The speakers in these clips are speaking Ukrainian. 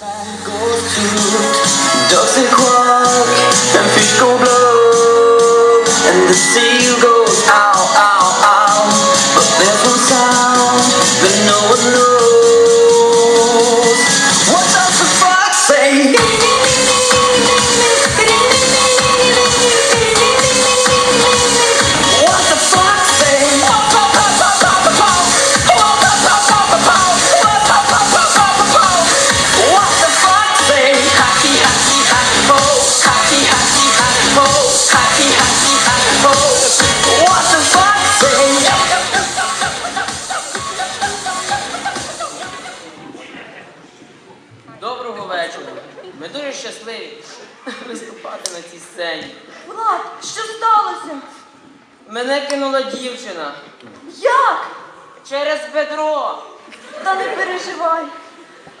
Bye. Сцені. Влад, що сталося? Мене кинула дівчина Як? через бедро. Та не переживай.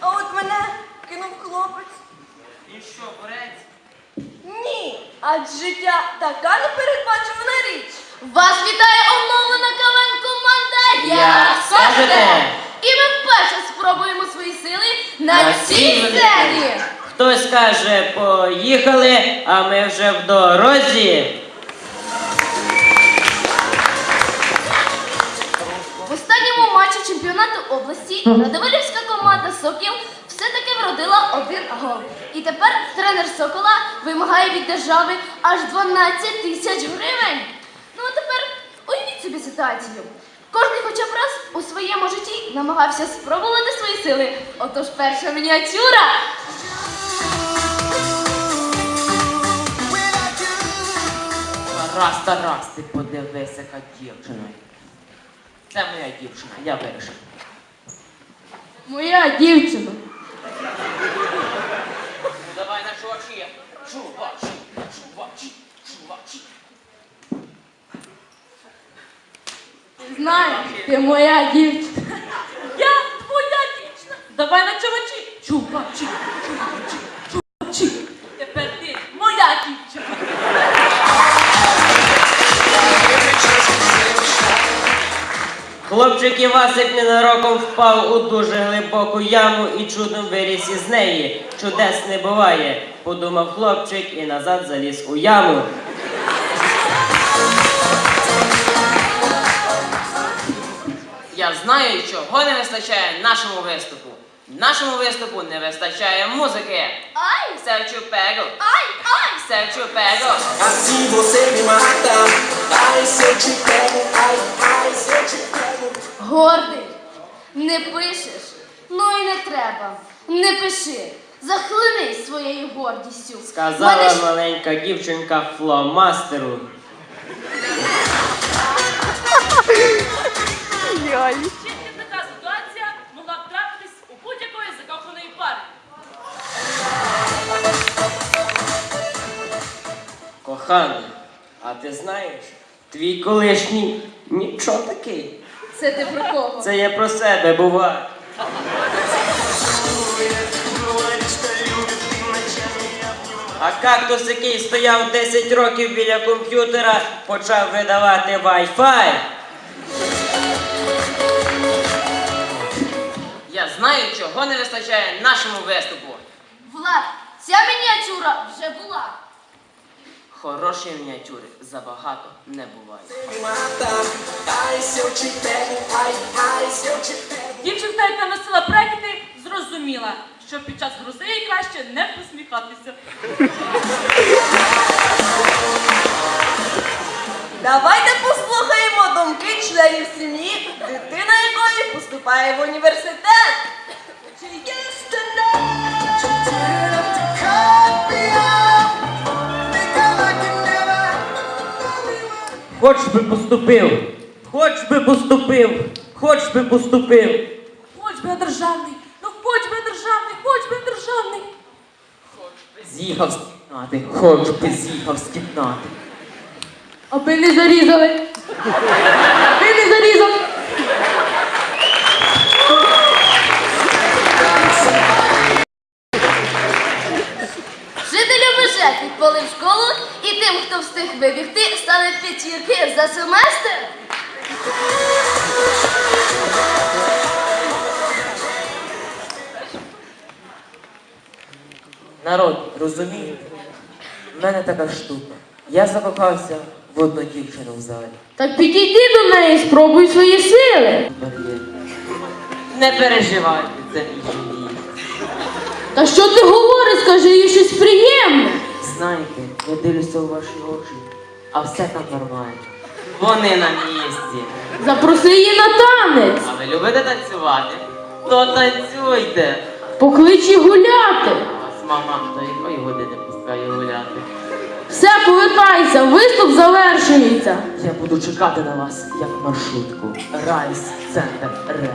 А от мене кинув хлопець. І що, борець? Ні, адже життя така непередбачувана річ. Вас вітає оновлена КВН команда Я скажете. І ми вперше спробуємо свої сили на, На цій цій сцені. Хтось каже, поїхали, а ми вже в дорозі. В останньому матчі чемпіонату області Радивилівська команда Сокіл все-таки вродила один гол. І тепер тренер Сокола вимагає від держави аж 12 тисяч гривень. Ну а тепер уявіть собі ситуацію. Кожний хоча б раз у своєму житті намагався спробувати свої сили. Отож перша мініатюра. Тарас, Тарас, ти подивися, яка дівчина. Це моя дівчина, я вирішив. Моя дівчина. Давай на чувачі. Чувачі, чувачі, чувачі. Знаю, ти моя дівчина. Я твоя дівчина. Давай на. Чувачі, чувачі, чувачі. Хлопчик Івасик ненароком впав у дуже глибоку яму і чудом виріс із неї. Чудес не буває, подумав хлопчик і назад заліз у яму. Я знаю, чого не вистачає нашому виступу. Нашому виступу не вистачає музики. Ай! Серчу пего, Ай! Ай! серчу пего. assim você me mata ai se eu te pego ai ai se eu te pego Гордий. Не пишеш? Ну і не треба. Не пиши. Захлинись своєю гордістю. Сказала Мене ж- маленька дівчинка фломастеру. Тільки така ситуація могла б трапитись у будь-якої закоханої пари. Коханий, а ти знаєш, твій колишній нічого такий. Це ти про кого? Це я про себе бува. А кактус, який стояв 10 років біля комп'ютера, почав видавати Wi-Fi. Я знаю, чого не вистачає нашому виступу. Влад, ця мініатюра вже була. Хорошої мініатюри забагато не буває. Дівчинка, яка носила брекети, зрозуміла, що під час грози їй краще не посміхатися. Давайте послухаємо думки членів сім'ї, дитина якої поступає в університет. Хоч би поступив, хоч би поступив, хоч би поступив. Хоч би державний, ну хоч би державний, хоч би державний. З'їхав з кімнати, хоч би з'їхав з кімнати. Аби не зарізали. Межет відпалив школу і тим, хто встиг вибігти, стали п'ятірки за семестр. Народ, розумієте? В мене така штука. Я закохався в одну дівчину в залі. Так підійди до неї, спробуй свої сили. Не переживайте, це мій. Та що ти говориш, скажи їй щось приємне. Знаєте, я дивлюся у ваші очі, а все там нормально. Вони на місці. Запроси її на танець, А ви любите танцювати? То танцюйте. поклич її гуляти. Вас мама до якої години пускає гуляти. Все, повертайся, виступ завершується. Я буду чекати на вас, як маршрутку. Райс, центр, Р.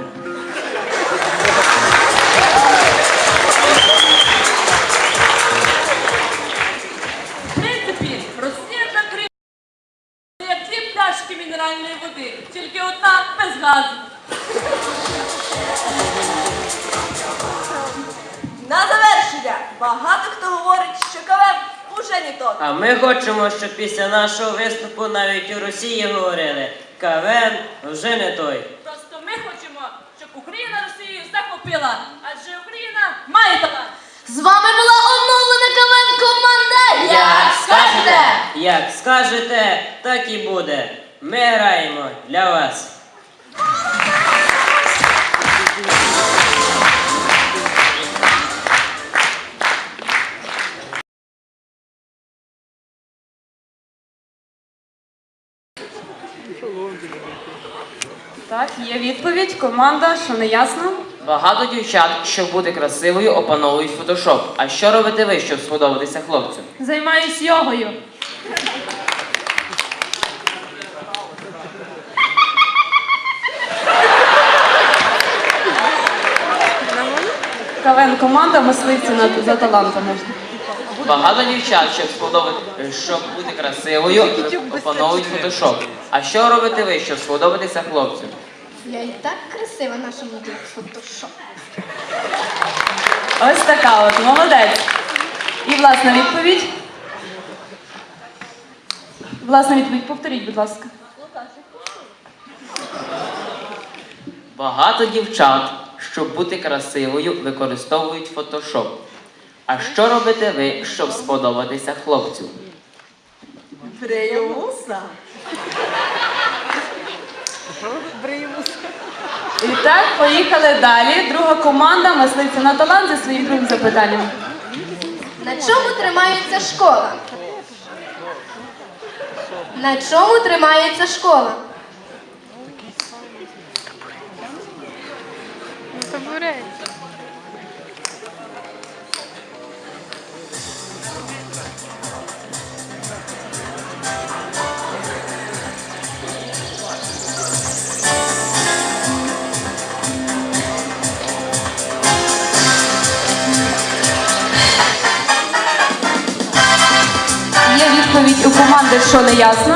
тільки одна без газу. На завершення багато хто говорить, що КВН уже не то. А ми хочемо, щоб після нашого виступу навіть у Росії говорили КВН вже не той. Просто ми хочемо, щоб Україна Росію захопила, адже Україна має талант. З вами була оновлена КВН команда. Як скажете? Як скажете, так і буде. Ми граємо для вас. Так, є відповідь. Команда, що не ясно? Багато дівчат, щоб бути красивою, опановують фотошоп. А що робите ви, щоб сподобатися хлопцю? Займаюсь йогою. КВН команда мисливці над- за талантами. Багато дівчат, щоб сподобати, щоб бути красивою, опановують фотошоп. А що робите ви, щоб сподобатися хлопцю? Я і так красива нашому фотошоп. Ось така от, молодець. І власна відповідь. Власна відповідь, повторіть, будь ласка. Багато дівчат, щоб бути красивою, використовують фотошоп. А що робите ви, щоб сподобатися хлопцю? Брею вуса. І так, поїхали далі. Друга команда мисливці на талант зі своїм другим запитанням. На чому тримається школа? На чому тримається школа? Є відповідь у команди, що не ясно.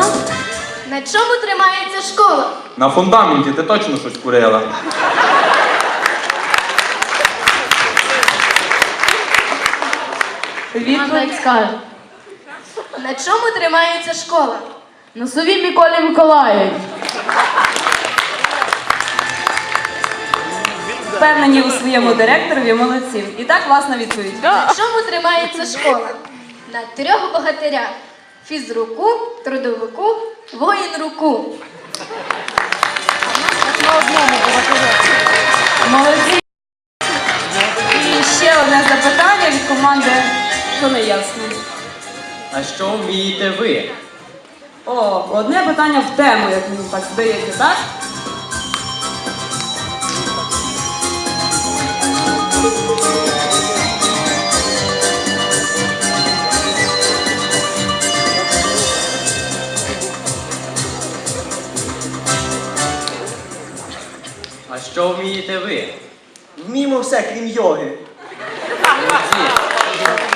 На чому тримається школа? На фундаменті ти точно щось курила. Відповідь. скаже. На чому тримається школа? На сові Миколі Миколаївич. Впевнені у своєму директорові, молодці. І так, власна відповідь. На чому тримається школа? На трьох богатирях. Фізруку, трудовику, воїн-руку. Молодці. І ще одне запитання від команди, що не ясно. А що вмієте ви? О, одне питання в тему, як мені так здається, так? А що вмієте ви? Вміємо все, крім йоги.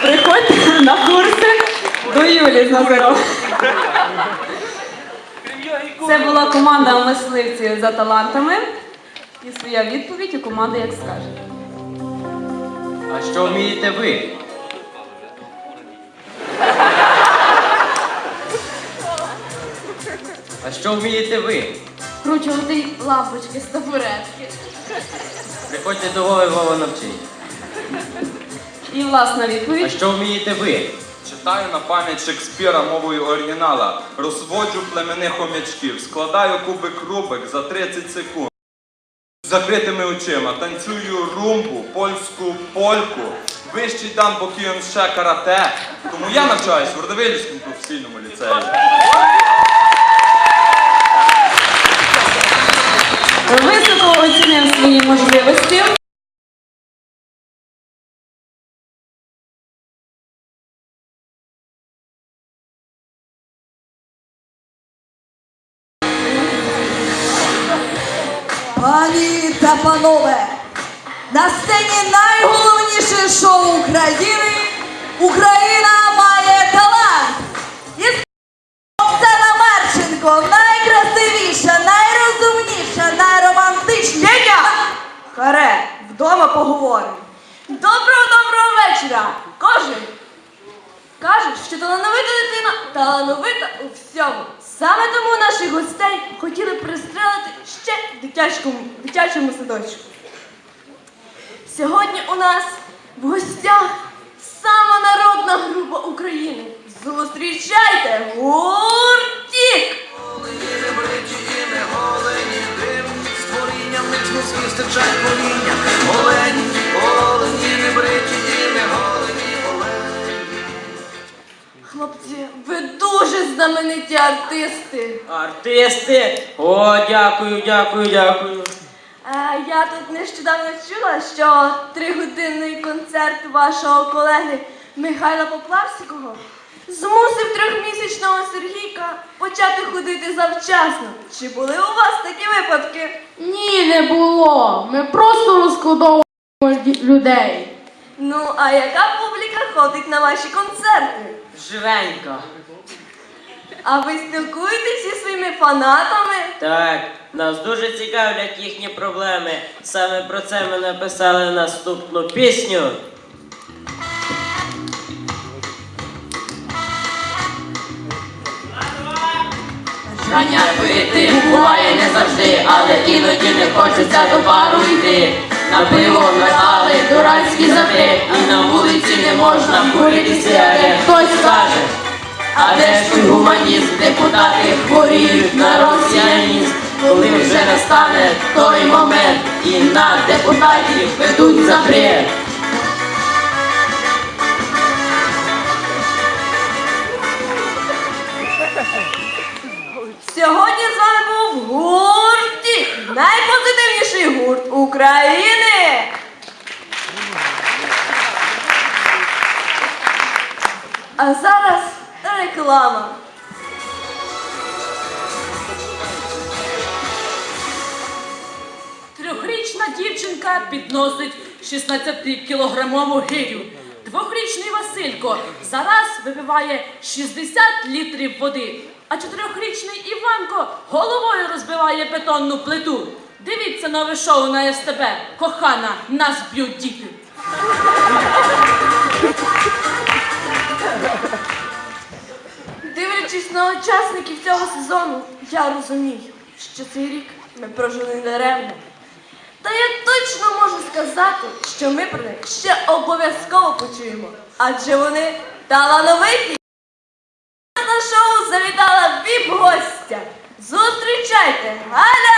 Приходьте на курси до Юлі з Назаров. Це була команда мисливці за талантами. І своя відповідь у команди як скаже. А що вмієте ви? А що вмієте ви? Кручувати лампочки з табуретки. Приходьте до Вови, Вова навчить. І власна А відповідь. що вмієте ви? Читаю на пам'ять Шекспіра мовою оригінала. Розводжу племени хомячків, складаю кубик рубик за 30 секунд. З закритими очима, танцюю румбу, польську польку, вищий дан покієм ще карате. Тому я навчаюсь в Родовилівському професійному ліцеї. Високо оцінив свої можливості. На сцені найголовніше шоу України Україна має талант. І Оксана Марченко найкрасивіша, найрозумніша, найромантичніша. Каре, вдома поговоримо. Доброго доброго вечора. Кожен каже, що талановита дитина талановита у всьому. Саме тому наших гостей хотіли пристрелити ще в дитячому, дитячому садочку. Нас в гостях сама народна група України. Зустрічайте гуртік! Створіння мить мозків стирчать поління. Олені, олені, не бриті і не голені, олені. Хлопці, ви дуже знамениті артисти. Артисти! О, дякую, дякую, дякую. Е, я тут нещодавно чула, що тригодинний концерт вашого колеги Михайла Поплавського змусив трьохмісячного Сергійка почати ходити завчасно. Чи були у вас такі випадки? Ні, не було. Ми просто розкодовуємо людей. Ну, а яка публіка ходить на ваші концерти? Живенько. А ви спілкуєтесь зі своїми фанатами? Так, нас дуже цікавлять їхні проблеми. Саме про це ми написали наступну пісню. Бажання пити буває не завжди, але іноді не хочеться до бару йти. На пиво метали, дурацькі заври, і на вулиці не можна курити сигарет. Хтось каже, а де ж той гуманізм, депутати хворіють на росіянізм, коли вже настане той момент, і на депутатів ведуть за бред. Сьогодні з вами був гуртік, найпозитивніший гурт України. А зараз реклама. Трьохрічна дівчинка підносить 16-кілограмову гирю. Двохрічний Василько зараз випиває 60 літрів води, а чотирьохрічний Іванко головою розбиває бетонну плиту. Дивіться нове шоу на СТБ. Кохана, нас б'ють діти. Дивлячись на цього сезону, я розумію, що цей рік ми прожили даремно. Та я точно можу сказати, що ми про них ще обов'язково почуємо, адже вони талановиті. На шоу завітала віп-гостя. Зустрічайте, Галя!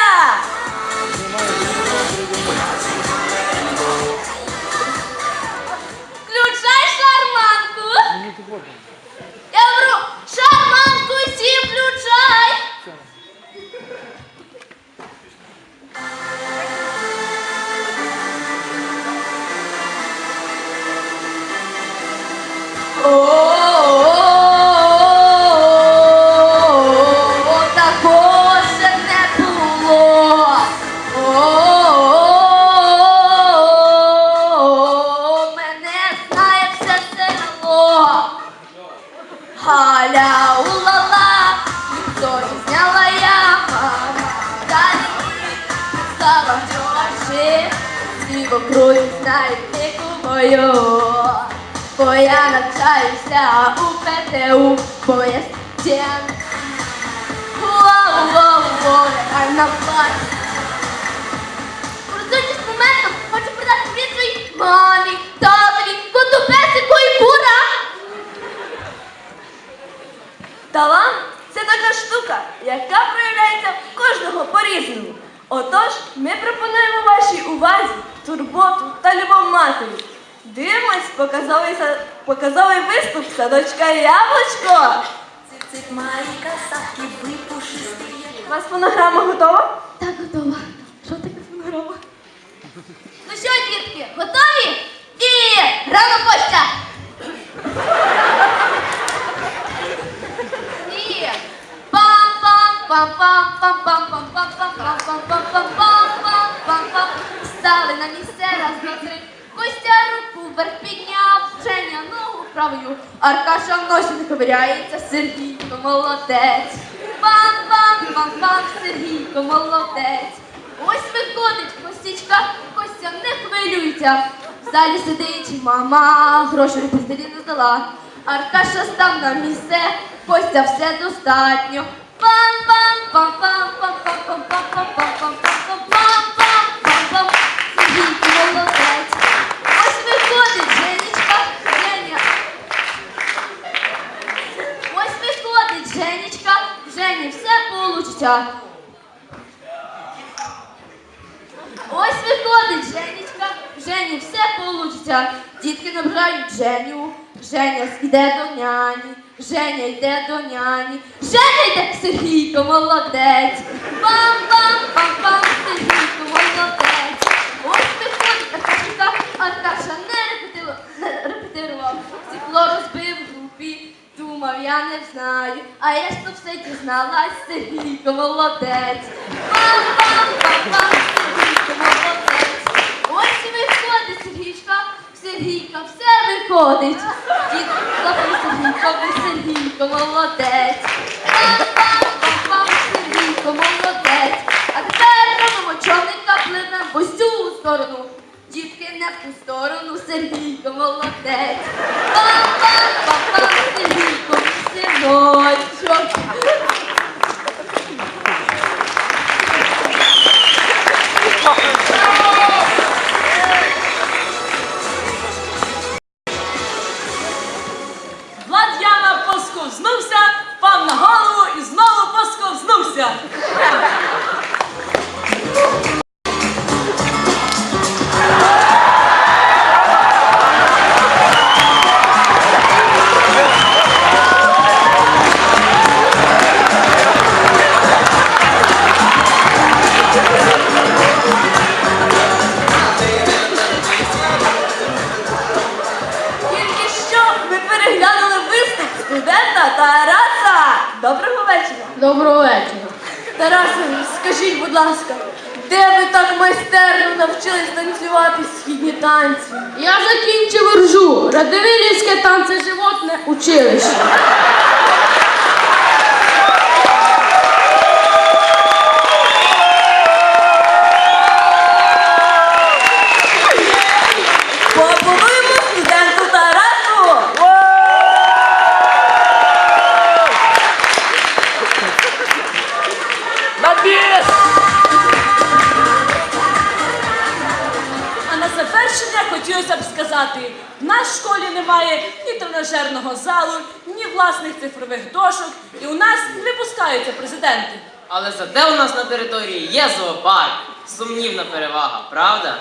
Галя улала, ніхто не зняла я, мама. Далі стала гроші, всі в округі знають мою бо я навчаюся у ПТУ, бо я студент. Воу-воу-воу, яка на парі. Працюючи моментом, хочу продати привіт своїй мамі, татові, коту песику і бура. Талант це така штука, яка проявляється в кожного по-різному. Отож, ми пропонуємо вашій увазі турботу та любов матері. Дивимось, показовий, показовий виступ садочка Яблочко. У вас фонограма готова? Так, готова. Що таке фонограма? Ну що, дітки, готові? І рано почта! І пам-пам-пам-пам-пам-пам-пам. Ногу правою, Аркаша носі не ковиряється, Сергійко молодець. Пам-пам-пам-пам, Сергійко молодець. Ось виходить Костічка, Костя не хвилюється. В залі сидить мама, грошей пустелі не здала. Аркаша став на місце, Костя все достатньо. Пам-пам-пам-пам-пам-пам-пам-пам-пам-пам-пам. Получиться. Ось виходить Женечка, Жені все получиться. Дітки набирають Женю, Женя йде до няні, Женя йде до няні, Женя йде Сергійко, молодець. Пам-пам-пам-пам, Сергійко, молодець. Ось виходить Аркашка, Аркаша не репетило- не репетирував, стекло розбив в групі. Думав, я не знаю, а я ж то все дізналась, Сергійко, молодець. Пам-пам-пам-пам, Сергійко, молодець. Ось і виходить Сергійка, Сергійка, все виходить. Дід хлопець Сергійко, ви Сергійко, молодець. Пам-пам-пам-пам, Сергійко, молодець. А тепер робимо човника, пливемо в ось сторону. Ту сторону, Сергійко, молодець. Пам-пам-пам-пам, Сергійко, синочок. Студента Тараса. Доброго вечора. Доброго вечора. Тарасе, скажіть, будь ласка, де ви так майстерно навчились танцювати східні танці? Я закінчив ржу. Радивилівське танцеживотне училище. Хотілося в нас в школі немає ні тренажерного залу, ні власних цифрових дошок, і у нас не пускаються президенти. Але зате у нас на території є зоопарк. Сумнівна перевага, правда?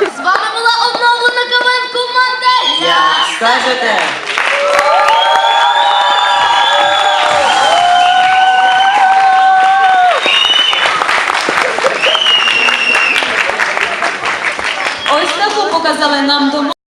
З вами була обновлена КВН команда. Я! скажете? Показали нам дому.